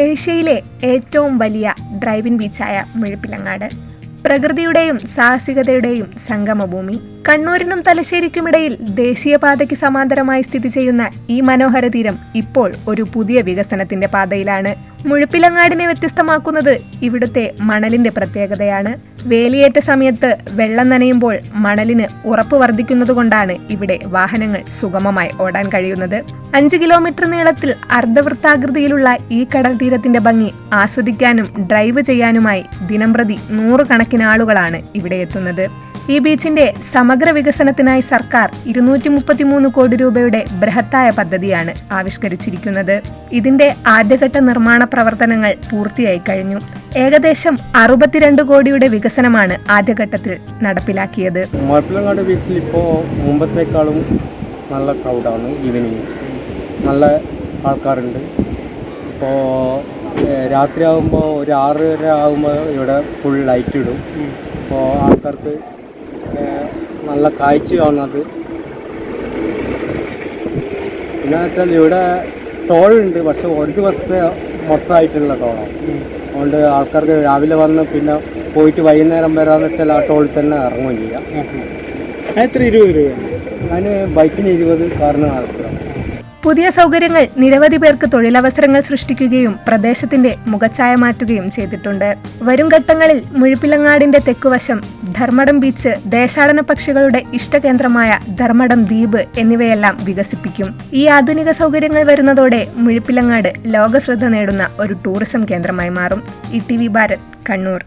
ഏഷ്യയിലെ ഏറ്റവും വലിയ ഡ്രൈവിംഗ് ബീച്ചായ മുഴപ്പിലങ്ങാട്. പ്രകൃതിയുടെയും സാഹസികതയുടെയും സംഗമഭൂമി. കണ്ണൂരിനും തലശ്ശേരിക്കുമിടയിൽ ദേശീയപാതയ്ക്ക് സമാന്തരമായി സ്ഥിതി ചെയ്യുന്ന ഈ മനോഹര തീരം ഇപ്പോൾ ഒരു പുതിയ വികസനത്തിന്റെ പാതയിലാണ്. മുഴപ്പിലങ്ങാടിനെ വ്യത്യസ്തമാക്കുന്നത് ഇവിടുത്തെ മണലിന്റെ പ്രത്യേകതയാണ്. വേലിയേറ്റ സമയത്ത് വെള്ളം നനയുമ്പോൾ മണലിന് ഉറപ്പ് വർദ്ധിക്കുന്നതുകൊണ്ടാണ് ഇവിടെ വാഹനങ്ങൾ സുഗമമായി ഓടാൻ കഴിയുന്നത്. അഞ്ച് കിലോമീറ്റർ നീളത്തിൽ അർദ്ധവൃത്താകൃതിയിലുള്ള ഈ കടൽ തീരത്തിന്റെ ഭംഗി ആസ്വദിക്കാനും ഡ്രൈവ് ചെയ്യാനുമായി ദിനംപ്രതി നൂറുകണക്കിന് ആളുകളാണ് ഇവിടെ എത്തുന്നത്. ഈ ബീച്ചിന്റെ സമഗ്ര വികസനത്തിനായി സർക്കാർ ഇരുന്നൂറ്റി മുപ്പത്തിമൂന്ന് കോടി രൂപയുടെ ബൃഹത്തായ പദ്ധതിയാണ് ആവിഷ്കരിച്ചിരിക്കുന്നത്. ഇതിന്റെ ആദ്യഘട്ട നിർമ്മാണ പ്രവർത്തനങ്ങൾ പൂർത്തിയായി കഴിഞ്ഞു. ഏകദേശം അറുപത്തിരണ്ട് കോടിയുടെ വികസനമാണ് ആദ്യഘട്ടത്തിൽ നടപ്പിലാക്കിയത്. മുഴപ്പിലങ്ങാട് ബീച്ചിൽ ഇപ്പോൾ മുമ്പത്തേക്കാളും നല്ല ക്രൗഡാണ് ഈവനിങ് നല്ല ആൾക്കാരുണ്ട്. ഇപ്പോൾ രാത്രിയാകുമ്പോൾ ഒരു ആറര ആകുമ്പോൾ ഇവിടെ ഫുൾ ലൈറ്റ് ഇടും. അപ്പോൾ ആൾക്കാർക്ക് നല്ല നല്ല കാഴ്ചയാണത്. പിന്നെ വെച്ചാൽ ഇവിടെ ടോൾ ഉണ്ട് പക്ഷെ ഒരു ദിവസത്തെ മൊത്തമായിട്ടുള്ള ടോളാണ് അതുകൊണ്ട് ആൾക്കാർക്ക് രാവിലെ വന്ന് പിന്നെ പോയിട്ട് വൈകുന്നേരം വരാന്ന് വെച്ചാൽ ആ ടോളിൽ തന്നെ ഇറങ്ങുകയും ചെയ്യാം. എത്ര? ഇരുപത് രൂപ ഞാൻ ബൈക്കിന് ഇരുപത് കാറിന് നാൽപ്പത്. പുതിയ സൗകര്യങ്ങൾ നിരവധി പേർക്ക് തൊഴിലവസരങ്ങൾ സൃഷ്ടിക്കുകയും പ്രദേശത്തിന്റെ മുഖച്ഛായ മാറ്റുകയും ചെയ്തിട്ടുണ്ട്. വരും ഘട്ടങ്ങളിൽ മുഴുപ്പിലങ്ങാടിന്റെ തെക്കുവശം ധർമ്മടം ബീച്ച് ദേശാടന പക്ഷികളുടെ ഇഷ്ടകേന്ദ്രമായ ധർമ്മടം ദ്വീപ് എന്നിവയെല്ലാം വികസിപ്പിക്കും. ഈ ആധുനിക സൗകര്യങ്ങൾ വരുന്നതോടെ മുഴുപ്പിലങ്ങാട് ലോകശ്രദ്ധ നേടുന്ന ഒരു ടൂറിസം കേന്ദ്രമായി മാറും. E T V Bharat Kannur.